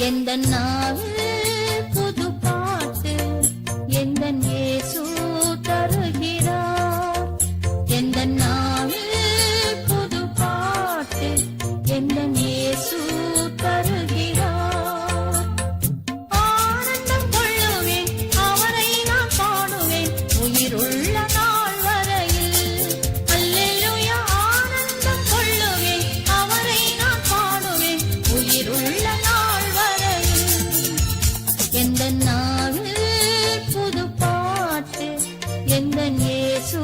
எந்த நாவில் புது பாட்டு எந்த இயேசு தருகிறார்? எந்த நாவில் புது பாட்டு எந்த எந்தன் ஏசூ